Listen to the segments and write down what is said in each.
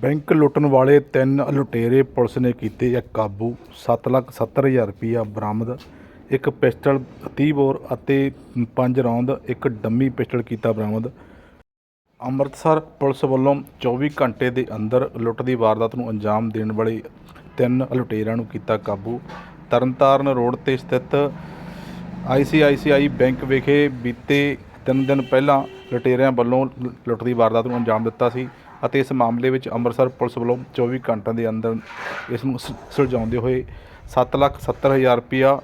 Bank ਲੁੱਟਣ ਵਾਲੇ ਤਿੰਨ ਲੁਟੇਰੇ ਪੁਲਿਸ ਨੇ ਕੀਤੇ ਆ ਕਾਬੂ। ਸੱਤ ਲੱਖ ਸੱਤਰ ਹਜ਼ਾਰ ਰੁਪਈਆ ਬਰਾਮਦ, ਇੱਕ ਪਿਸਟਲ 30 ਬੋਰ ਅਤੇ ਪੰਜ ਰੌਂਦ ਇੱਕ ਡੰਮੀ ਪਿਸਟਲ ਕੀਤਾ ਬਰਾਮਦ। ਅੰਮ੍ਰਿਤਸਰ ਪੁਲਿਸ ਵੱਲੋਂ 24 ਘੰਟੇ ਦੇ ਅੰਦਰ ਲੁੱਟ ਦੀ ਵਾਰਦਾਤ ਨੂੰ ਅੰਜਾਮ ਦੇਣ ਵਾਲੇ ਤਿੰਨ ਲੁਟੇਰਿਆਂ ਨੂੰ ਕੀਤਾ ਕਾਬੂ। ਤਰਨਤਾਰਨ ਰੋਡ ਤੇ ਸਥਿਤ ਆਈਸੀਆਈਸੀਆਈ ਬੈਂਕ ਵਿਖੇ ਬੀਤੇ ਤਿੰਨ ਦਿਨ ਪਹਿਲਾਂ ਲੁਟੇਰਿਆਂ ਵੱਲੋਂ ਲੁੱਟ ਦੀ ਵਾਰਦਾਤ ਨੂੰ ਅੰਜਾਮ ਦਿੱਤਾ ਸੀ। ਅਤੇ ਇਸ ਮਾਮਲੇ ਵਿੱਚ ਅੰਮ੍ਰਿਤਸਰ ਪੁਲਿਸ ਵੱਲੋਂ 24 ਘੰਟਿਆਂ ਦੇ ਅੰਦਰ ਇਸ ਨੂੰ ਸ- ਸੁਲਝਾਉਂਦੇ ਹੋਏ 7 ਲੱਖ 70 ਹਜ਼ਾਰ ਰੁਪਇਆ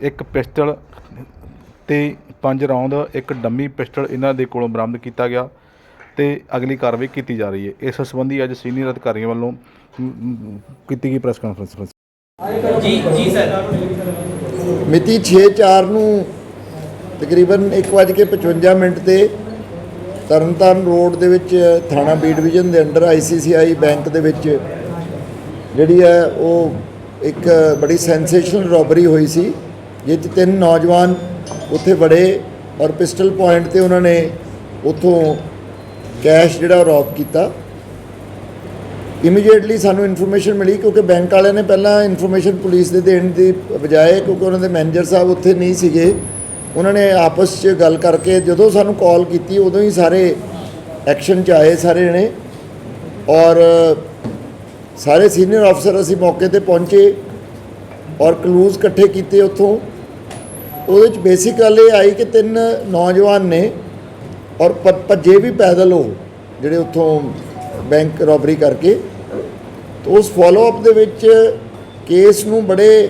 ਇੱਕ ਪਿਸਟਲ ਤੇ ਪੰਜ ਰੌਂਦ ਇੱਕ ਡੰਮੀ ਪਿਸਟਲ ਇਹਨਾਂ ਦੇ ਕੋਲੋਂ ਬਰਾਮਦ ਕੀਤਾ ਗਿਆ ਤੇ ਅਗਲੀ ਕਾਰਵਾਈ ਕੀਤੀ ਜਾ ਰਹੀ ਹੈ। ਇਸ ਸੰਬੰਧੀ ਅੱਜ ਸੀਨੀਅਰ ਅਧਿਕਾਰੀਆਂ ਵੱਲੋਂ ਕੀਤੀ ਗਈ ਪ੍ਰੈਸ ਕਾਨਫਰੰਸ। ਜੀ ਜੀ ਸਰ। ਮਿਤੀ 6/4 ਨੂੰ ਤਕਰੀਬਨ 1:55 ਮਿੰਟ ਤੇ ਤਰਨਤਾਰਨ ਰੋਡ ਦੇ ਵਿੱਚ ਥਾਣਾ ਬੀ ਡਿਵੀਜ਼ਨ ਦੇ ਅੰਡਰ ਆਈਸੀਸੀਆਈ ਬੈਂਕ ਦੇ ਵਿੱਚ ਜਿਹੜੀ ਹੈ ਉਹ ਇੱਕ ਬੜੀ ਸੈਂਸੇਸ਼ਨਲ ਰੋਬਰੀ ਹੋਈ ਸੀ ਜਿਹ 'ਚ ਤਿੰਨ ਨੌਜਵਾਨ ਉੱਥੇ ਬੜੇ ਔਰ ਪਿਸਟਲ ਪੁਆਇੰਟ ਤੇ ਉਹਨਾਂ ਨੇ ਉੱਥੋਂ ਕੈਸ਼ ਜਿਹੜਾ ਰੌਬ ਕੀਤਾ। ਇਮੀਡੀਏਟਲੀ ਸਾਨੂੰ ਇਨਫੋਰਮੇਸ਼ਨ ਮਿਲੀ ਕਿਉਂਕਿ ਬੈਂਕ ਵਾਲਿਆਂ ਨੇ ਪਹਿਲਾਂ ਇਨਫੋਰਮੇਸ਼ਨ ਪੁਲਿਸ ਦੇ ਦੇਣ ਦੀ ਬਜਾਏ ਕਿਉਂਕਿ ਉਹਨਾਂ ਦੇ ਮੈਨੇਜਰ ਸਾਹਿਬ ਉੱਥੇ ਨਹੀਂ ਸੀਗੇ ਉਹਨਾਂ ਨੇ ਆਪਸ 'ਚ ਗੱਲ ਕਰਕੇ ਜਦੋਂ ਸਾਨੂੰ ਕਾਲ ਕੀਤੀ, ਉਦੋਂ ਹੀ ਸਾਰੇ ਐਕਸ਼ਨ 'ਚ ਆਏ ਸਾਰੇ ਜਣੇ। ਔਰ ਸਾਰੇ ਸੀਨੀਅਰ ਅਫਸਰ ਅਸੀਂ ਮੌਕੇ ਤੇ ਪਹੁੰਚੇ ਔਰ ਕਲੂਜ਼ ਇਕੱਠੇ ਕੀਤੇ ਉੱਥੋਂ। ਉਹਦੇ 'ਚ ਬੇਸਿਕ ਗੱਲ ਇਹ ਆਈ ਕਿ ਤਿੰਨ ਨੌਜਵਾਨ ਨੇ ਔਰ ਭੱਜੇ ਵੀ ਪੈਦਲ ਹੋ ਜਿਹੜੇ ਉੱਥੋਂ ਬੈਂਕ ਰੋਬਰੀ ਕਰਕੇ। ਉਸ ਫਾਲੋ ਦੇ ਵਿੱਚ ਕੇਸ ਨੂੰ ਬੜੇ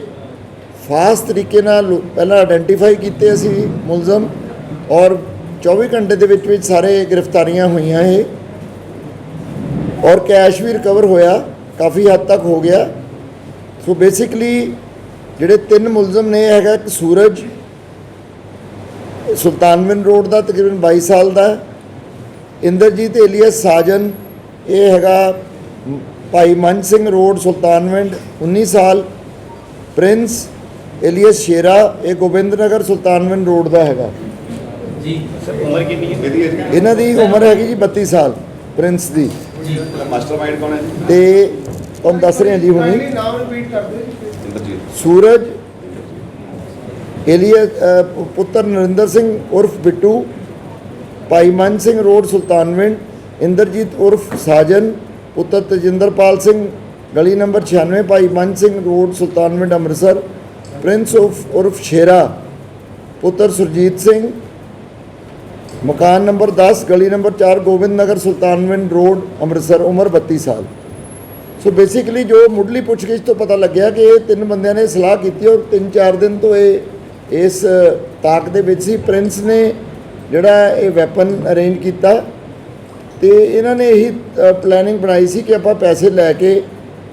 ਫਾਸਟ ਤਰੀਕੇ ਨਾਲ ਲੋ- ਪਹਿਲਾਂ ਆਇਡੈਂਟੀਫਾਈ ਕੀਤੇ ਅਸੀਂ ਮੁਲਜ਼ਮ ਔਰ 24 ਘੰਟੇ ਦੇ ਵਿੱਚ ਵਿੱਚ ਸਾਰੇ ਗ੍ਰਿਫਤਾਰੀਆਂ ਹੋਈਆਂ ਇਹ। ਔਰ ਕੈਸ਼ ਵੀ ਰਿਕਵਰ ਹੋਇਆ, ਕਾਫੀ ਹੱਦ ਤੱਕ ਹੋ ਗਿਆ। ਸੋ ਬੇਸਿਕਲੀ ਜਿਹੜੇ ਤਿੰਨ ਮੁਲਜ਼ਮ ਨੇ, ਇਹ ਹੈਗਾ ਇੱਕ ਸੂਰਜ ਸੁਲਤਾਨਵਿੰਦ ਰੋਡ ਦਾ, ਤਕਰੀਬਨ 22 ਸਾਲ ਦਾ। ਇੰਦਰਜੀਤ ਏਲੀਅਸ ਸਾਜਨ, ਇਹ ਹੈਗਾ ਭਾਈ ਮਨ ਸਿੰਘ ਰੋਡ, ਸੁਲਤਾਨਵਿੰਡ 19 ਸਾਲ। ਪ੍ਰਿੰਸ ਏਲੀਅਸ ਸ਼ੇਰਾ ਇਹ ਗੋਬਿੰਦਨਗਰ ਸੁਲਤਾਨਵਿੰਦ ਰੋਡ ਦਾ ਹੈਗਾ। ਜੀ ਉਮਰ ਕਿੰਨੀ ਹੈ? ਇਹਨਾਂ ਦੀ ਉਮਰ ਹੈਗੀ ਜੀ 32 ਸਾਲ ਪ੍ਰਿੰਸ ਦੀ। ਜੀ। ਮਾਸਟਰਮਾਈਂਡ ਕੌਣ ਹੈ ਜੀ? ਤੇ ਤੁਹਾਨੂੰ ਦੱਸ ਰਹੇ ਹਾਂ ਜੀ ਹੁਣੀ। ਇੰਦਰਜੀਤ ਸੂਰਜ ਏਲੀਅਸ ਅ, ਪ- ਪੁੱਤਰ ਨਰਿੰਦਰ ਸਿੰਘ ਉਰਫ ਬਿੱਟੂ ਭਾਈ ਮਨ ਸਿੰਘ ਰੋਡ ਸੁਲਤਾਨਵਿੰਡ ਇੰਦਰਜੀਤ ਉਰਫ ਸਾਜਨ ਪੁੱਤਰ ਤਜਿੰਦਰਪਾਲ ਸਿੰਘ ਗਲੀ number 96 Bhai Man Singh road Sultanwind Amritsar Prince ਉਰਫ ਉਰਫ ਸ਼ੇਰਾ ਪੁੱਤਰ ਸੁਰਜੀਤ ਸਿੰਘ, ਮਕਾਨ ਨੰਬਰ 10 ਗਲੀ ਨੰਬਰ 4 ਗੋਬਿੰਦ ਨਗਰ ਸੁਲਤਾਨਵਿੰਦ ਰੋਡ, ਅੰਮ੍ਰਿਤਸਰ, ਉਮਰ 32 ਸਾਲ। ਸੋ ਬੇਸਿਕਲੀ ਜੋ ਮੁੱਢਲੀ ਪੁੱਛਗਿੱਛ ਤੋਂ ਪਤਾ ਲੱਗਿਆ ਕਿ ਇਹ ਤਿੰਨ ਬੰਦਿਆਂ ਨੇ ਸਲਾਹ ਕੀਤੀ ਔਰ 3-4 ਦਿਨ ਤੋਂ ਇਹ, ਇਸ, ਤਾਕ ਦੇ ਵਿੱਚ ਸੀ। ਪ੍ਰਿੰਸ ਨੇ ਜਿਹੜਾ ਇਹ ਵੈਪਨ ਅਰੇਂਜ ਕੀਤਾ ਤੇ ਇਹਨਾਂ ਨੇ ਇਹੀ ਪਲੈਨਿੰਗ ਬਣਾਈ ਸੀ ਕਿ ਆਪਾਂ ਪੈਸੇ ਲੈ ਕੇ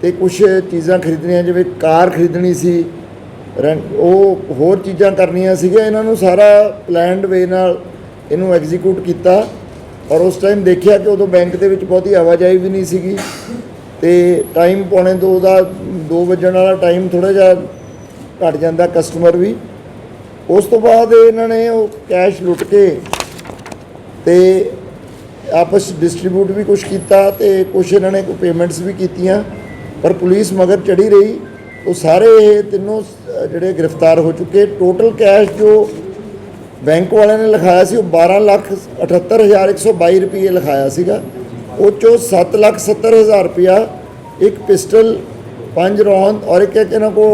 ਤੇ ਕੁਝ ਚੀਜ਼ਾਂ ਖਰੀਦਣੀਆਂ, ਜਿਵੇਂ ਕਾਰ ਖਰੀਦਣੀ ਸੀ ਰੈਂਟ- ਉਹ ਹੋਰ ਚੀਜ਼ਾਂ ਕਰਨੀਆਂ ਸੀਗੀਆਂ, ਇਹਨਾਂ ਨੂੰ ਸਾਰਾ ਪਲਾਨਡ ਵੇ ਨਾਲ ਇਹਨੂੰ ਐਗਜ਼ੀਕਿਊਟ ਕੀਤਾ। ਔਰ ਉਸ ਟਾਈਮ ਦੇਖਿਆ ਕਿ ਉਦੋਂ ਬੈਂਕ ਦੇ ਵਿੱਚ ਬਹੁਤੀ ਆਵਾਜਾਈ ਵੀ ਨਹੀਂ ਸੀਗੀ। ਤੇ ਟਾਈਮ ਪੌਣੇ ਦੋ ਦਾ 2 ਵਜਣ ਵਾਲਾ ਟਾਈਮ ਥੋੜਾ ਜਿਹਾ ਘਟ ਜਾਂਦਾ ਕਸਟਮਰ ਵੀ। ਉਸ ਤੋਂ ਬਾਅਦ ਇਹਨਾਂ ਨੇ ਉਹ ਕੈਸ਼ ਲੁੱਟ ਕੇ ਤੇ ਆਪਸ ਡਿਸਟ੍ਰੀਬਿਊਟ ਵੀ ਕੁਝ ਕੀਤਾ ਤੇ ਕੁਝ ਇਹਨਾਂ ਨੇ ਕੋਈ ਪੇਮੈਂਟਸ ਵੀ ਕੀਤੀਆਂ। ਪਰ ਪੁਲਿਸ ਮਗਰ ਚੜੀ ਰਹੀ। ਉਹ ਸਾਰੇ ਇਹ ਤਿੰਨੋਂ ਜਿਹੜੇ ਗ੍ਰਿਫਤਾਰ ਹੋ ਚੁੱਕੇ ਟੋਟਲ ਕੈਸ਼ ਜੋ ਬੈਂਕ ਵਾਲਿਆਂ ਨੇ ਲਿਖਾਇਆ ਸੀ, ਉਹ 12 ਲੱਖ 78122 ਰੁਪਏ ਲਿਖਾਇਆ ਸੀਗਾ ਉਹ ਚੋਂ 7 ਲੱਖ 70 ਹਜ਼ਾਰ ਰੁਪਇਆ ਇੱਕ ਪਿਸਟਲ, ਪੰਜ ਰੌਂਦ ਔਰ ਇੱਕ ਇਹਨਾਂ ਕੋ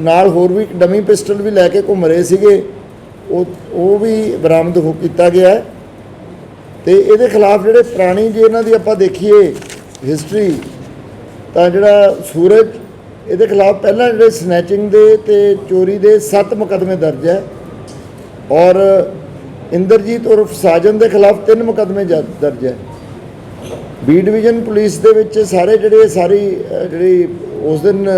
ਨਾਲ ਹੋਰ ਵੀ ਇੱਕ ਡਮੀ ਪਿਸਟਲ ਵੀ ਲੈ ਕੇ ਘੁੰਮ ਰਹੇ ਸੀਗੇ ਉਹ ਉਹ ਵੀ ਬਰਾਮਦ ਹੋ ਕੀਤਾ ਗਿਆ ਹੈ। ਤੇ ਇਹਦੇ ਖਿਲਾਫ ਜਿਹੜੇ ਪੁਰਾਣੀ ਜੇ ਇਹਨਾਂ ਦੀ ਆਪਾਂ ਦੇਖੀਏ ਹਿਸਟਰੀ ਤਾਂ ਜਿਹੜਾ ਸੂਰਜ ਇਹਦੇ ਖਿਲਾਫ ਪਹਿਲਾਂ ਜਿਹੜੇ ਸਨੈਚਿੰਗ ਦੇ ਤੇ ਚੋਰੀ ਦੇ 7 ਮੁਕੱਦਮੇ ਦਰਜ ਹੈ ਔਰ ਇੰਦਰਜੀਤ ਉਰਫ ਸਾਜਨ ਦੇ ਖਿਲਾਫ ਤਿੰਨ ਮੁਕੱਦਮੇ ਦਰਜ ਹੈ। ਬੀ ਡਿਵੀਜ਼ਨ ਪੁਲਿਸ ਦੇ ਵਿੱਚ ਸਾਰੇ ਜਿਹੜੇ, ਸਾਰੀ ਜਿਹੜੀ ਉਸ ਦਿਨ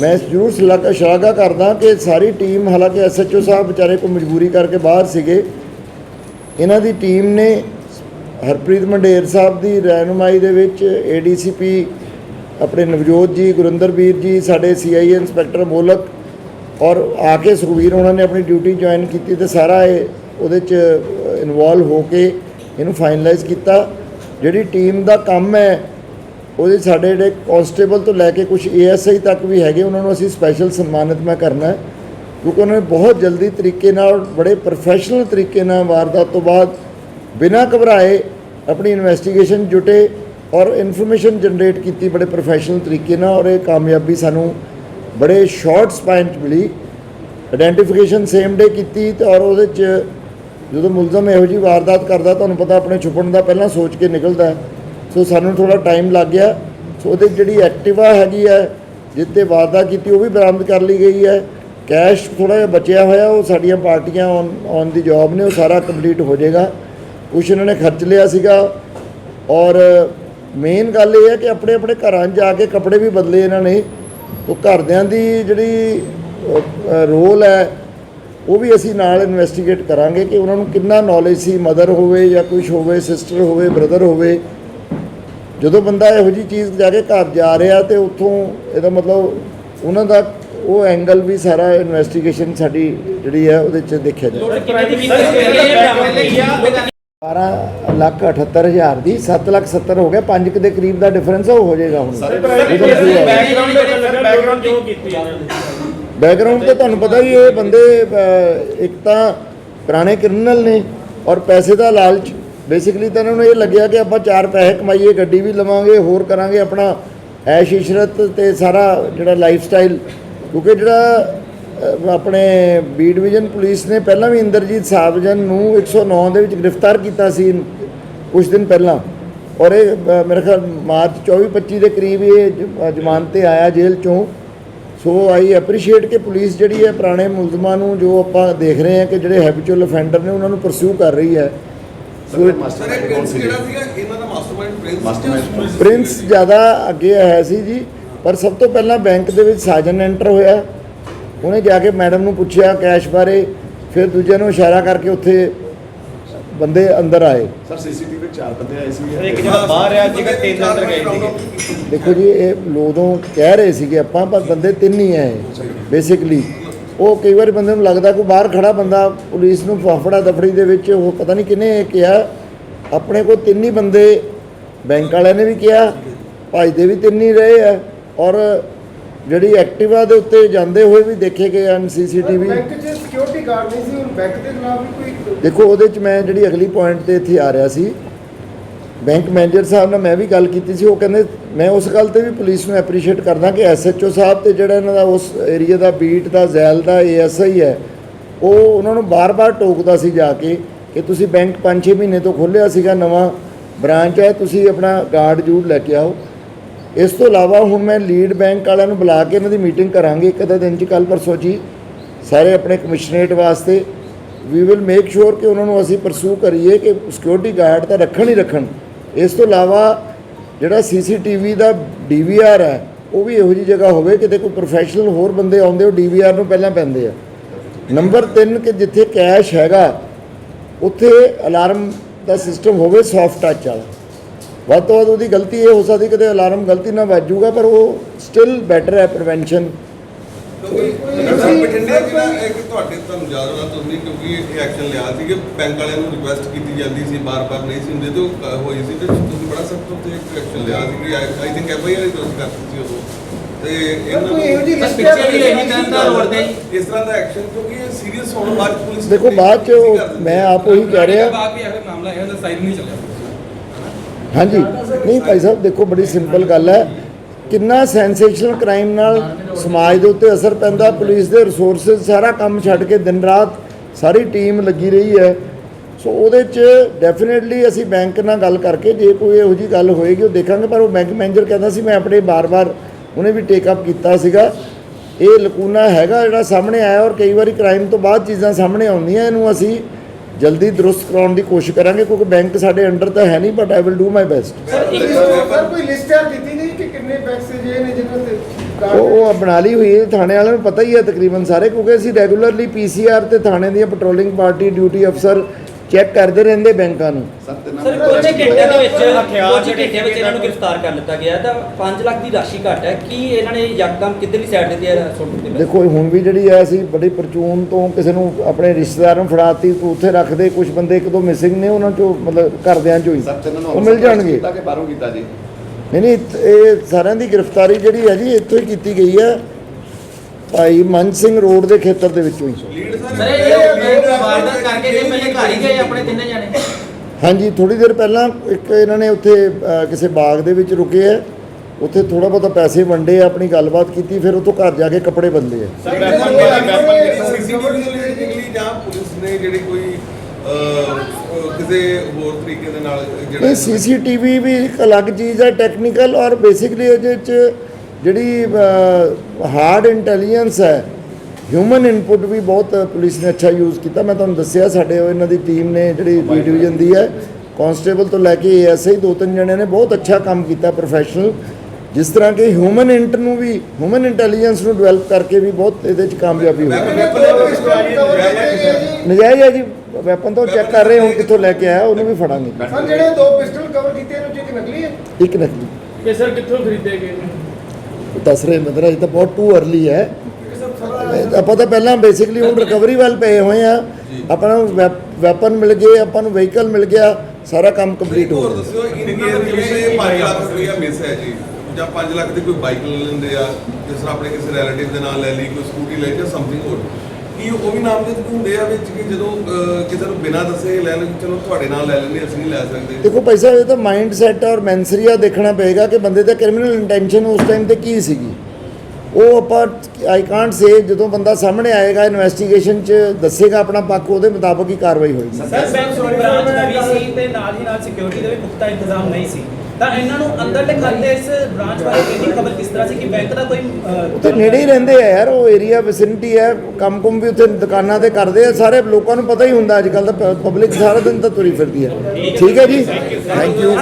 ਮੈਂ ਜ਼ਰੂਰ ਸ਼ਲਾਘਾ ਸ਼ਲਾਘਾ ਕਰਦਾ ਕਿ ਸਾਰੀ ਟੀਮ, ਹਾਲਾਂਕਿ ਐਸਐਚਓ ਸਾਹਿਬ ਵਿਚਾਰੇ ਕੋ ਮਜਬੂਰੀ ਕਰਕੇ ਬਾਹਰ ਸੀਗੇ, ਇਹਨਾਂ ਦੀ ਟੀਮ ਨੇ ਹਰਪ੍ਰੀਤ ਮੰਡੇਰ ਸਾਹਿਬ ਦੀ ਰਹਿਨੁਮਾਈ ਦੇ ਵਿੱਚ ਏਡੀਸੀਪੀ ਆਪਣੇ ਨਵਜੋਤ ਜੀ, ਗੁਰਿੰਦਰ ਵੀਰ ਜੀ, ਸਾਡੇ ਸੀਆਈਏ ਇੰਸਪੈਕਟਰ ਮੋਲਕ ਔਰ ਆ ਕੇ ਸੁਖਵੀਰ ਉਹਨਾਂ ਨੇ ਆਪਣੀ ਡਿਊਟੀ ਜੁਆਇਨ ਕੀਤੀ ਤੇ ਸਾਰਾ ਇਹ ਉਹਦੇ ਚ ਇਨਵੋਲਵ ਹੋ ਕੇ ਇਹਨੂੰ ਫਾਈਨਲਾਈਜ਼ ਕੀਤਾ। ਜਿਹੜੀ ਟੀਮ ਦਾ ਕੰਮ ਹੈ, ਉਹਦੇ ਸਾਡੇ ਜਿਹੜੇ ਕਾਂਸਟੇਬਲ ਤੋਂ ਲੈ ਕੇ ਕੁਝ ਏਐਸਆਈ ਤੱਕ ਵੀ ਹੈਗੇ, ਉਹਨਾਂ ਨੂੰ ਅਸੀਂ ਸਪੈਸ਼ਲ ਸਨਮਾਨਿਤ ਮੈਂ ਕਰਨਾ ਹੈ। ਕਿਉਂਕਿ ਉਹਨਾਂ ਨੇ ਬਹੁਤ ਜਲਦੀ ਤਰੀਕੇ ਨਾਲ, ਬੜੇ ਪ੍ਰੋਫੈਸ਼ਨਲ ਤਰੀਕੇ ਨਾਲ ਵਾਰਦਾਤ ਤੋਂ ਬਾਅਦ ਬਿਨਾਂ ਘਬਰਾਏ ਆਪਣੀ ਇਨਵੈਸਟੀਗੇਸ਼ਨ ਜੁਟੇ। ਔਰ ਇਨਫੋਰਮੇਸ਼ਨ ਜਨਰੇਟ ਕੀਤੀ ਬੜੇ ਪ੍ਰੋਫੈਸ਼ਨਲ ਤਰੀਕੇ ਨਾਲ ਔਰ ਇਹ ਕਾਮਯਾਬੀ ਸਾਨੂੰ ਬੜੇ ਸ਼ਾਰਟ ਸਪੈਨ 'ਚ ਮਿਲੀ। ਆਇਡੈਂਟੀਫਿਕੇਸ਼ਨ ਸੇਮ ਡੇ ਕੀਤੀ ਤੇ ਔਰ ਉਹਦੇ 'ਚ ਜਦੋਂ ਮੁਲਜ਼ਮ ਇਹੋ ਜਿਹੀ ਵਾਰਦਾਤ ਕਰਦਾ, ਤੁਹਾਨੂੰ ਪਤਾ ਆਪਣੇ ਛੁਪਣ ਦਾ ਪਹਿਲਾਂ ਸੋਚ ਕੇ ਨਿਕਲਦਾ ਸੋ ਸਾਨੂੰ ਥੋੜਾ ਟਾਈਮ ਲੱਗ ਗਿਆ। ਸੋ ਉਹਦੇ ਜਿਹੜੀ ਐਕਟਿਵਾ ਹੈਗੀ ਹੈ ਜਿੱਤੇ ਵਾਰਦਾਤ ਕੀਤੀ, ਉਹ ਵੀ ਬਰਾਮਦ ਕਰ ਲਈ ਗਈ ਹੈ। ਕੈਸ਼ ਥੋੜਾ ਜਿਹਾ ਬਚਿਆ ਹੋਇਆ, ਉਹ ਸਾਡੀਆਂ ਪਾਰਟੀਆਂ ਔਨ ਔਨ ਦੀ ਜੌਬ ਨੇ, ਉਹ ਸਾਰਾ ਕੰਪਲੀਟ ਹੋ ਜਾਏਗਾ। ਕੁਛ ਇਹਨਾਂ ਨੇ ਖਰਚ ਲਿਆ ਸੀਗਾ। ਔਰ ਮੇਨ ਗੱਲ ਇਹ ਹੈ ਕਿ ਆਪਣੇ ਆਪਣੇ ਘਰਾਂ 'ਚ ਜਾ ਕੇ ਕੱਪੜੇ ਵੀ ਬਦਲੇ ਇਹਨਾਂ ਨੇ। ਉਹ ਘਰਦਿਆਂ ਦੀ ਜਿਹੜੀ ਰੋਲ ਹੈ ਉਹ ਵੀ ਅਸੀਂ ਨਾਲ ਇਨਵੈਸਟੀਗੇਟ ਕਰਾਂਗੇ ਕਿ ਉਹਨਾਂ ਨੂੰ ਕਿੰਨਾ ਨੌਲੇਜ ਸੀ ਮਦਰ ਹੋਵੇ ਜਾਂ ਕੁਝ ਹੋਵੇ ਸਿਸਟਰ ਹੋਵੇ ਬ੍ਰਦਰ ਹੋਵੇ। ਜਦੋਂ ਬੰਦਾ ਇਹੋ ਜੀ ਚੀਜ਼ ਜਾ ਕੇ ਘਰ ਜਾ ਰਿਹਾ ਤੇ ਉੱਥੋਂ ਇਹਦਾ ਮਤਲਬ ਉਹਨਾਂ ਦਾ ਉਹ ਐਂਗਲ ਵੀ ਸਾਰਾ ਇਨਵੈਸਟੀਗੇਸ਼ਨ ਸਾਡੀ ਜਿਹੜੀ ਹੈ ਉਹਦੇ 'ਚ ਦੇਖਿਆ ਜਾਏ। ਕਿੰਨੇ ਦੀ ਕੀਤੀ ਹੈ ਬਰਾਮਦ 12 ਲੱਖ 78 ਹਜ਼ਾਰ ਦੀ 7 ਲੱਖ 70 ਹੋ ਗਿਆ 5 ਦੇ ਕਰੀਬ ਦਾ ਡਿਫਰੈਂਸ ਉਹ ਹੋ ਜਾਏਗਾ ਹੁਣ? ਬੈਕਗ੍ਰਾਉਂਡ ਜੋ ਕੀਤੀ ਬੈਕਗ੍ਰਾਉਂਡ ਤੇ ਤੁਹਾਨੂੰ ਪਤਾ ਹੀ ਇਹ ਬੰਦੇ ਇੱਕ ਤਾਂ ਪੁਰਾਣੇ ਕ੍ਰਿਮੀਨਲ ਨੇ ਔਰ ਪੈਸੇ ਦਾ ਲਾਲਚ। ਬੇਸਿਕਲੀ ਤਾਂ ਇਹਨਾਂ ਨੂੰ ਇਹ ਲੱਗਿਆ ਕਿ ਆਪਾਂ ਚਾਰ ਪੈਸੇ ਕਮਾਈਏ ਗੱਡੀ ਵੀ ਲਵਾਂਗੇ ਹੋਰ ਕਰਾਂਗੇ ਆਪਣਾ ਐਸ਼ ਇਸ਼ਰਤ ਤੇ ਸਾਰਾ ਜਿਹੜਾ ਲਾਈਫ ਸਟਾਈਲ ਕਿਉਂਕਿ ਜਿਹੜਾ ਆਪਣੇ ਬੀ ਡਿਵੀਜ਼ਨ ਪੁਲਿਸ ਨੇ ਪਹਿਲਾਂ ਵੀ ਇੰਦਰਜੀਤ ਸਾਵਜਨ ਨੂੰ 109 ਦੇ ਵਿੱਚ ਗ੍ਰਿਫਤਾਰ ਕੀਤਾ ਸੀ ਕੁਝ ਦਿਨ ਪਹਿਲਾਂ। ਔਰ ਇਹ ਮੇਰੇ ਖਿਆਲ ਮਾਰਚ 24 25 ਦੇ ਕਰੀਬ ਇਹ ਜ਼ਮਾਨਤ ਤੇ ਆਇਆ ਜੇਲ੍ਹ ਚੋਂ। ਸੋ ਆਈ ਐਪਰੀਸ਼ੀਏਟ ਕਿ ਪੁਲਿਸ ਜਿਹੜੀ ਹੈ ਪੁਰਾਣੇ ਮੁਲਜ਼ਮਾਂ ਨੂੰ ਜੋ ਆਪਾਂ ਦੇਖ ਰਹੇ ਹਾਂ ਕਿ ਜਿਹੜੇ ਹੈਬਿਚੁਅਲ ਅਫੈਂਡਰ ਨੇ ਉਹਨਾਂ ਨੂੰ ਪਰਸਿਊ ਕਰ ਰਹੀ ਹੈ। ਸੋ ਕੌਣ ਇਹਨਾਂ ਦਾ ਮਾਸਟਰਮਾਈਂਡ ਪ੍ਰਿੰਸ ਜ਼ਿਆਦਾ ਅੱਗੇ ਆਇਆ ਸੀ ਜੀ ਪਰ ਸਭ ਤੋਂ ਪਹਿਲਾਂ ਬੈਂਕ ਦੇ ਵਿੱਚ ਸਾਜਨ ਐਂਟਰ ਹੋਇਆ। ਉਹਨੇ ਜਾ ਕੇ ਮੈਡਮ ਨੂੰ ਪੁੱਛਿਆ ਕੈਸ਼ ਬਾਰੇ ਫਿਰ ਦੂਜਿਆਂ ਨੂੰ ਇਸ਼ਾਰਾ ਕਰਕੇ ਉੱਥੇ ਬੰਦੇ ਅੰਦਰ ਆਏ। ਸਰ ਸੀਸੀਟੀਵੀ ਵਿੱਚ ਚਾਰ ਬੰਦੇ ਆਏ ਸੀ ਇੱਕ ਜਿਹੜਾ ਬਾਹਰ ਆ ਜੇਕਰ ਤਿੰਨ ਅੰਦਰ ਗਏ ਸੀਗੇ। ਦੇਖੋ ਜੀ ਇਹ ਲੋਦੋਂ ਕਹਿ ਰਹੇ ਸੀਗੇ ਆਪਾਂ ਪਰ ਬੰਦੇ ਤਿੰਨ ਹੀ ਆਏ ਬੇਸਿਕਲੀ ਉਹ ਕਈ ਵਾਰੀ ਬੰਦੇ ਨੂੰ ਲੱਗਦਾ ਕੋਈ ਬਾਹਰ ਖੜਾ ਬੰਦਾ ਪੁਲਿਸ ਨੂੰ ਫਾਫੜਾ ਦਫੜੀ ਦੇ ਵਿੱਚ ਉਹ ਪਤਾ ਨਹੀਂ ਕਿਹਨੇ ਇਹ ਕਿਹਾ। ਆਪਣੇ ਕੋਲ ਤਿੰਨ ਹੀ ਬੰਦੇ ਬੈਂਕ ਵਾਲਿਆਂ ਨੇ ਵੀ ਕਿਹਾ ਭਜਦੇ ਵੀ ਤਿੰਨ ਹੀ ਰਹੇ ਆ ਔਰ ਜਿਹੜੀ ਐਕਟਿਵਾ ਦੇ ਉੱਤੇ ਜਾਂਦੇ ਹੋਏ ਵੀ ਦੇਖੇ ਗਏ ਹਨ ਸੀਸੀਟੀਵੀ। ਬੈਂਕ 'ਚ ਸਿਕਿਉਰਿਟੀ ਗਾਰਡ ਨਹੀਂ ਸੀ ਹੁਣ ਬੈਂਕ ਦੇ ਖਿਲਾਫ ਵੀ ਕੋਈ ਦੇਖੋ ਉਹਦੇ ਚ ਮੈਂ ਜਿਹੜੀ ਅਗਲੀ ਪੁਆਇੰਟ ਤੇ ਇੱਥੇ ਆ ਰਿਹਾ ਸੀ ਬੈਂਕ ਮੈਨੇਜਰ ਸਾਹਿਬ ਨਾਲ ਮੈਂ ਵੀ ਗੱਲ ਕੀਤੀ ਸੀ ਉਹ ਕਹਿੰਦੇ ਮੈਂ ਉਸ ਗੱਲ ਤੇ ਵੀ ਪੁਲਿਸ ਨੂੰ ਐਪਰੀਸ਼ੀਏਟ ਕਰਦਾ ਕਿ ਐਸਐਚਓ ਸਾਹਿਬ ਤੇ ਜਿਹੜਾ ਇਹਨਾਂ ਦਾ ਉਸ ਏਰੀਆ ਦਾ ਬੀਟ ਦਾ ਜ਼ੈਲ ਦਾ ਏਐਸਆਈ ਹੈ ਉਹ ਉਹਨਾਂ ਨੂੰ ਬਾਰ-ਬਾਰ ਟੋਕਦਾ ਸੀ ਜਾ ਕੇ ਕਿ ਤੁਸੀਂ ਬੈਂਕ 5-6 ਮਹੀਨੇ ਤੋਂ ਖੋਲ੍ਹਿਆ ਸੀਗਾ ਨਵਾਂ ਬ੍ਰਾਂਚ ਹੈ ਤੁਸੀਂ ਆਪਣਾ ਗਾਰਡ ਜੂੜ ਲੈ ਕੇ ਆਓ। ਇਸ ਤੋਂ ਇਲਾਵਾ ਹੁਣ ਮੈਂ ਲੀਡ ਬੈਂਕ ਵਾਲਿਆਂ ਨੂੰ ਬੁਲਾ ਕੇ ਇਹਨਾਂ ਦੀ ਮੀਟਿੰਗ ਕਰਾਂਗੇ ਇੱਕ ਅੱਧੇ ਦਿਨ ਚ ਕੱਲ ਪਰਸੋਂ ਜੀ। ਸਾਰੇ ਆਪਣੇ ਕਮਿਸ਼ਨਰੇਟ ਵਾਸਤੇ। ਵੀ ਵਿਲ ਮੇਕ ਸ਼ੋਰ ਕਿ ਉਹਨਾਂ ਨੂੰ ਅਸੀਂ ਪਰਸੂ ਕਰੀਏ ਕਿ ਸਿਕਿਉਰਿਟੀ ਗਾਰਡ ਤਾਂ ਰੱਖਣ ਹੀ ਰੱਖਣ। ਇਸ ਤੋਂ ਇਲਾਵਾ ਜਿਹੜਾ ਸੀਸੀਟੀਵੀ ਦਾ ਡੀਵੀਆਰ ਹੈ, ਉਹ ਵੀ ਇਹੋ ਜੀ ਜਗ੍ਹਾ ਹੋਵੇ ਕਿਤੇ ਕੋਈ ਪ੍ਰੋਫੈਸ਼ਨਲ ਹੋਰ ਬੰਦੇ ਆਉਂਦੇ, ਉਹ ਡੀਵੀਆਰ ਨੂੰ ਪਹਿਲਾਂ ਪੈਂਦੇ ਆ। ਨੰਬਰ 3 ਕਿ ਜਿੱਥੇ ਕੈਸ਼ ਹੈਗਾ, ਉੱਥੇ ਅਲਾਰਮ ਦਾ ਸਿਸਟਮ ਹੋਵੇ ਸੌਫਟ ਟੱਚ ਵਾਲਾ। ਵੱਧ ਤੋਂ ਵੱਧ ਉਹਦੀ ਗਲਤੀ ਇਹ ਹੋ ਸਕਦੀ ਕਿਤੇ ਅਲਾਰਮ ਗਲਤੀ ਨਾਲ ਵੱਜੂਗਾ ਪਰ ਉਹ ਸਟਿਲ ਬੈਟਰ ਹੈ ਪ੍ਰੀਵੈਂਸ਼ਨ ਬਠਿੰਡੇ ਨਾ ਇੱਕ ਤੁਹਾਡੇ ਤੁਹਾਨੂੰ ਯਾਦ ਹੋਣਾ ਤੁਸੀਂ ਕਿਉਂਕਿ ਇਹ ਐਕਸ਼ਨ ਲਿਆ ਸੀ ਕਿ ਬੈਂਕ ਵਾਲਿਆਂ ਨੂੰ ਰਿਕੁਐਸਟ ਕੀਤੀ ਜਾਂਦੀ ਸੀ ਬਾਰ-ਬਾਰ ਨਹੀਂ ਸੀ ਹੁੰਦੇ ਤੇ ਉਹ ਹੋਈ ਸੀ ਤੇ ਤੁਸੀਂ ਬੜਾ ਸਖਤ ਉੱਤੇ ਇੱਕ ਐਕਸ਼ਨ ਲਿਆ ਸੀ ਕਿ ਆਈ ਥਿੰਕ ਐਫਆਈਆਰ ਹੀ ਤੁਸੀਂ ਕਰ ਦਿੱਤੀ ਉਦੋਂ। ਤੇ ਇਹੋ ਇਹੀ। ਇਸ ਤਰ੍ਹਾਂ ਦਾ ਐਕਸ਼ਨ ਕਿਉਂਕਿ ਇਹ ਸੀਰੀਅਸ ਹੋਣ ਬਾਅਦ ਪੁਲਿਸ ਦੇਖੋ ਬਾਅਦ ਚ ਮੈਂ ਆਪ ਉਹੀ ਕਹਿ ਰਿਹਾ। ਬਾਅਦ ਵੀ ਇਹੋ ਮਾਮਲਾ ਹੈ ਉਹਦਾ ਸਾਈਨ ਨਹੀਂ ਚੱਲਿਆ। ਹਾਂਜੀ। ਨਹੀਂ ਭਾਈ ਸਾਹਿਬ, ਦੇਖੋ ਬੜੀ ਸਿੰਪਲ ਗੱਲ ਹੈ। ਕਿੰਨਾ ਸੈਂਸੇਸ਼ਨਲ ਕ੍ਰਾਈਮ ਨਾਲ ਸਮਾਜ ਦੇ ਉੱਤੇ ਅਸਰ ਪੈਂਦਾ ਪੁਲਿਸ ਦੇ ਰਿਸੋਰਸਸ ਸਾਰਾ ਕੰਮ ਛੱਡ ਕੇ ਦਿਨ ਰਾਤ ਸਾਰੀ ਟੀਮ ਲੱਗੀ ਰਹੀ ਹੈ। ਸੋ ਉਹਦੇ 'ਚ ਡੈਫੀਨਿਟਲੀ ਅਸੀਂ ਬੈਂਕ ਨਾਲ ਗੱਲ ਕਰਕੇ ਜੇ ਕੋਈ ਇਹੋ ਜੀ ਗੱਲ ਹੋਏਗੀ, ਉਹ ਦੇਖਾਂਗੇ। ਪਰ ਉਹ ਬੈਂਕ ਮੈਨੇਜਰ ਕਹਿੰਦਾ ਸੀ, ਮੈਂ ਆਪਣੇ ਬਾਰ-ਬਾਰ ਉਹਨੇ ਵੀ ਟੇਕ ਅਪ ਕੀਤਾ ਸੀਗਾ। ਇਹ ਲਕੂਨਾ ਹੈਗਾ ਜਿਹੜਾ ਸਾਹਮਣੇ ਆਇਆ ਔਰ ਕਈ ਵਾਰੀ ਕ੍ਰਾਈਮ ਤੋਂ ਬਾਅਦ ਚੀਜ਼ਾਂ ਸਾਹਮਣੇ ਆਉਂਦੀਆਂ, ਇਹਨੂੰ ਅਸੀਂ ਜਲਦੀ ਦਰੁਸਤ ਕਰਾਉਣ ਦੀ ਕੋਸ਼ਿਸ਼ ਕਰਾਂਗੇ ਕਿਉਂਕਿ ਬੈਂਕ ਸਾਡੇ ਅੰਡਰ ਤਾਂ ਹੈ ਨਹੀਂ but I will do my best sir ਇੱਕ ਸਰ ਕੋਈ ਲਿਸਟ ਤਿਆਰ ਕੀਤੀ ਨਹੀਂ ਕਿ ਕਿੰਨੇ ਬੈਂਕਸ ਜੇ ਨੇ ਜਿਨ੍ਹਾਂ ਤੇ ਉਹ ਉਹ ਬਣਾ ਲਈ ਹੋਈ ਹੈ ਥਾਣੇ ਵਾਲਿਆਂ ਨੂੰ ਪਤਾ ਹੀ ਹੈ ਤਕਰੀਬਨ ਸਾਰੇ ਕਿਉਂਕਿ ਅਸੀਂ ਰੈਗੂਲਰਲੀ ਪੀਸੀਆਰ ਤੇ ਥਾਣੇ ਦੀਆਂ ਪੈਟਰੋਲਿੰਗ ਪਾਰਟੀ ਡਿਊਟੀ ਅਫਸਰ ਚੈੱਕ ਕਰਦੇ ਰਹਿੰਦੇ ਬੈਂਕਾਂ ਨੂੰ। ਸਰ ਕੁਝ ਘੰਟਿਆਂ ਦੇ ਵਿੱਚ ਕੁਝ ਹੀ ਘੰਟਿਆਂ ਵਿੱਚ ਇਹਨਾਂ ਨੂੰ ਗ੍ਰਿਫਤਾਰ ਕਰ ਲਿੱਤਾ ਗਿਆ ਤਾਂ 5 ਲੱਖ ਦੀ ਰਾਸ਼ੀ ਘੱਟ ਹੈ। ਕੀ ਇਹਨਾਂ ਨੇ ਯਕਦਮ ਕਿੱਧਰਲੀ ਸਾਈਡ ਤੇ ਇਹ ਸੁੱਟ ਦਿੱਤੇ? ਦੇਖੋ ਹੁਣ ਵੀ ਜਿਹੜੀ ਐ ਸੀ ਬੜੀ ਪਰਚੂਨ ਤੋਂ ਕਿਸੇ ਨੂੰ ਆਪਣੇ ਰਿਸ਼ਤੇਦਾਰਾਂ ਨੂੰ ਫੜਾਤੀ ਤੂੰ ਉੱਥੇ ਰੱਖਦੇ ਕੁਝ ਬੰਦੇ ਇੱਕ ਦੋ ਮਿਸਿੰਗ ਨੇ ਉਹਨਾਂ ਚੋਂ ਮਤਲਬ ਘਰਦਿਆਂ ਚੋਂ ਹੀ। ਉਹ ਮਿਲ ਜਾਣਗੇ। ਕੀਤਾ ਕਿ ਬਾਹਰੋਂ ਕੀਤਾ ਜੀ? ਨਹੀਂ ਨਹੀਂ ਇਹ ਸਾਰਿਆਂ ਦੀ ਗ੍ਰਿਫਤਾਰੀ ਜਿਹੜੀ ਹੈ ਜੀ ਇੱਥੋਂ ਹੀ ਕੀਤੀ ਗਈ ਹੈ। ਭਾਈ ਮਨ ਸਿੰਘ ਰੋਡ ਦੇ ਖੇਤਰ ਦੇ ਵਿੱਚੋਂ ਹੀ। ਲੀਡ ਸਰ ਇਹ ਵਾਰਦਾਤ ਕਰਕੇ ਜੇ ਪਹਿਲੇ ਘਰ ਹੀ ਗਏ ਆਪਣੇ ਤਿੰਨੇ ਜਾਣੇ? ਹਾਂਜੀ ਥੋੜੀ ਦੇਰ ਪਹਿਲਾਂ ਇੱਕ ਇਹਨਾਂ ਨੇ ਉੱਥੇ ਅ, ਕਿਸੇ ਬਾਗ ਦੇ ਵਿੱਚ ਰੁਕੇ ਹੈ। ਉੱਥੇ ਥੋੜਾ ਬਹੁਤਾ ਪੈਸੇ ਵੰਡੇ ਆਪਣੀ ਗੱਲਬਾਤ ਕੀਤੀ ਫਿਰ ਉੱਥੋਂ ਘਰ ਜਾ ਕੇ ਕੱਪੜੇ ਬੰਦੇ ਆ। ਸੀਸੀਟੀਵੀ ਨਿਕਲੀ ਜਾਂ ਪੁਲਿਸ ਨੇ ਜਿਹੜੀ ਕੋਈ ਅਹ, ਅਹ, ਕਿਸੇ ਹੋਰ ਤਰੀਕੇ ਦੇ ਨਾਲ ਜਿਹੜਾ ਇਹ ਸੀਸੀਟੀਵੀ ਵੀ ਇੱਕ ਅਲੱਗ ਚੀਜ਼ ਹੈ ਟੈਕਨੀਕਲ ਔਰ ਬੇਸਿਕਲੀ ਇਹਦੇ ਚ ਜਿਹੜੀ ਹਾਰਡ ਇੰਟੈਲੀਜੈਂਸ ਹੈ ਹਿਊਮਨ ਇਨਪੁਟ ਵੀ ਬਹੁਤ ਪੁਲਿਸ ਨੇ ਅੱਛਾ ਯੂਜ਼ ਕੀਤਾ। ਮੈਂ ਤੁਹਾਨੂੰ ਦੱਸਿਆ ਸਾਡੇ ਉਹ ਇਹਨਾਂ ਦੀ ਟੀਮ ਨੇ ਜਿਹੜੀ ਬੀ ਡਿਵੀਜ਼ਨ ਦੀ ਹੈ ਕਾਂਸਟੇਬਲ ਤੋਂ ਲੈ ਕੇ ਏਐਸਆਈ ਦੋ ਤਿੰਨ ਜਣਿਆਂ ਨੇ ਬਹੁਤ ਅੱਛਾ ਕੰਮ ਕੀਤਾ ਪ੍ਰੋਫੈਸ਼ਨਲ ਜਿਸ ਤਰ੍ਹਾਂ ਕਿ ਹਿਊਮਨ ਇੰਟ ਨੂੰ ਵੀ ਹਿਊਮਨ ਇੰਟੈਲੀਜੈਂਸ ਨੂੰ ਡਿਵੈਲਪ ਕਰਕੇ ਵੀ ਬਹੁਤ ਇਹਦੇ ਚ ਕਾਮਯਾਬੀ ਹੋਈ। ਨਜਾਇਜ਼ ਹੈ ਜੀ। ਵੈਪਨ ਤਾਂ ਚੈੱਕ ਕਰ ਰਹੇ ਹੁਣ ਕਿੱਥੋਂ ਲੈ ਕੇ ਆਇਆ ਉਹਨੂੰ ਵੀ ਫੜਾਂਗੇ। ਸਰ ਜਿਹੜੇ ਦੋ ਪਿਸਟਲ ਕਵਰ ਕੀਤੇ ਇਹਨਾਂ ਚੋਂ ਇੱਕ ਨਕਲੀ ਹੈ? ਇੱਕ ਨਕਲੀ। ਕਿ ਸਰ ਕਿੱਥੋਂ ਖਰੀਦੇ ਗਏ ਦੱਸ ਰਹੇ ਮਤਲਬ ਇਹ ਤਾਂ ਬਹੁਤ ਟੂ ਅਰਲੀ ਹੈ। ਇਹ ਆਪਾਂ ਤਾਂ ਪਹਿਲਾਂ ਬੇਸਿਕਲੀ ਹੁਣ ਰਿਕਵਰੀ ਵੱਲ ਪਏ ਹੋਏ ਆ ਆਪਾਂ ਨੂੰ ਵੈਪਨ ਮਿਲ ਗਏ ਆਪਾਂ ਨੂੰ ਵਹੀਕਲ ਮਿਲ ਗਿਆ ਸਾਰਾ ਕੰਮ ਕੰਪਲੀਟ ਹੋ ਗਿਆ। ਇਨ ਕੇਸ ਜਿਹੜੇ 5 ਲੱਖ ਰੁਪਇਆ ਮਿਸ ਹੈ ਜੀ? ਜਾਂ 5 ਲੱਖ ਦੀ ਕੋਈ ਬਾਈਕ ਲੈ ਲੈਂਦੇ ਆ ਜਿਸ ਤਰ੍ਹਾਂ ਆਪਣੇ ਕਿਸੇ ਰਿਲੇਟਿਵ ਦੇ ਨਾਲ ਲੈ ਲਈ ਕੋਈ ਸਕੂਟੀ ਲੈ ਜਾਂ ਸਮਥਿੰਗ ਹੋਰ। ਕੀ ਉਹ ਵੀ ਨਾਮਜ਼ਦ ਹੁੰਦੇ ਆ ਵਿੱਚ ਕਿ ਜਦੋਂ ਕਿਸੇ ਨੂੰ ਬਿਨਾਂ ਦੱਸੇ ਲੈ ਲੈਣ ਚਲੋ ਤੁਹਾਡੇ ਨਾਲ ਲੈ ਲੈਂਦੇ ਅਸੀਂ ਨਹੀਂ ਲੈ ਸਕਦੇ। ਦੇਖੋ ਸਾਹਿਬ ਇਹ ਤਾਂ ਮਾਈਂਡ ਸੈਟ ਔਰ ਮੈਂਸਰੀਆ ਦੇਖਣਾ ਪਏਗਾ ਕਿ ਬੰਦੇ ਦਾ ਕ੍ਰਿਮੀਨਲ ਇੰਟੈਂਸ਼ਨ ਉਸ ਟਾਈਮ ਤੇ ਕੀ ਸੀਗੀ। ਉਹ ਆਪਾਂ ਆਈ ਕਾਂਟ ਸੇ ਜਦੋਂ ਬੰਦਾ ਸਾਹਮਣੇ ਆਏਗਾ ਇਨਵੈਸਟੀਗੇਸ਼ਨ 'ਚ ਦੱਸੇਗਾ ਆਪਣਾ ਪੱਖ ਉਹਦੇ ਮੁਤਾਬਕ ਹੀ ਕਾਰਵਾਈ ਹੋਏਗੀ। ਸਰ ਬੈਂਕ ਦੀ ਬ੍ਰਾਂਚ ਨਵੀਂ ਸੀ ਤੇ ਨਾਲ ਹੀ ਨਾਲ ਸਿਕਿਉਰਿਟੀ ਦਾ ਵੀ ਪੁਖਤਾ ਇੰਤਜ਼ਾਮ ਨਹੀਂ ਸੀ। ਤਾਂ ਇਹਨਾਂ ਨੂੰ ਅੰਦਰਲੇ ਖਾਤੇ ਇਸ ਬ੍ਰਾਂਚ ਬਾਰੇ ਕਿੰਨੀ ਖਬਰ ਕਿਸ ਤਰ੍ਹਾਂ ਸੀ ਕਿ ਬੈਂਕ ਦਾ ਕੋਈ ਉੱਥੇ ਨੇੜੇ ਹੀ ਰਹਿੰਦੇ ਆ ਯਾਰ ਉਹ ਏਰੀਆ ਵਿਸਿਨਿਟੀ ਹੈ ਕੰਮ ਕੁੰਮ ਵੀ ਉੱਥੇ ਦੁਕਾਨਾਂ ਤੇ ਕਰਦੇ ਆ ਸਾਰੇ ਲੋਕਾਂ ਨੂੰ ਪਤਾ ਹੀ ਹੁੰਦਾ ਅੱਜ ਕੱਲ ਤਾਂ ਪਬਲਿਕ ਸਾਰਾ ਦਿਨ ਤਾਂ ਤੁਰੀ ਫਿਰਦੀ ਹੈ। ਠੀਕ ਹੈ। ਜੀ? Thank you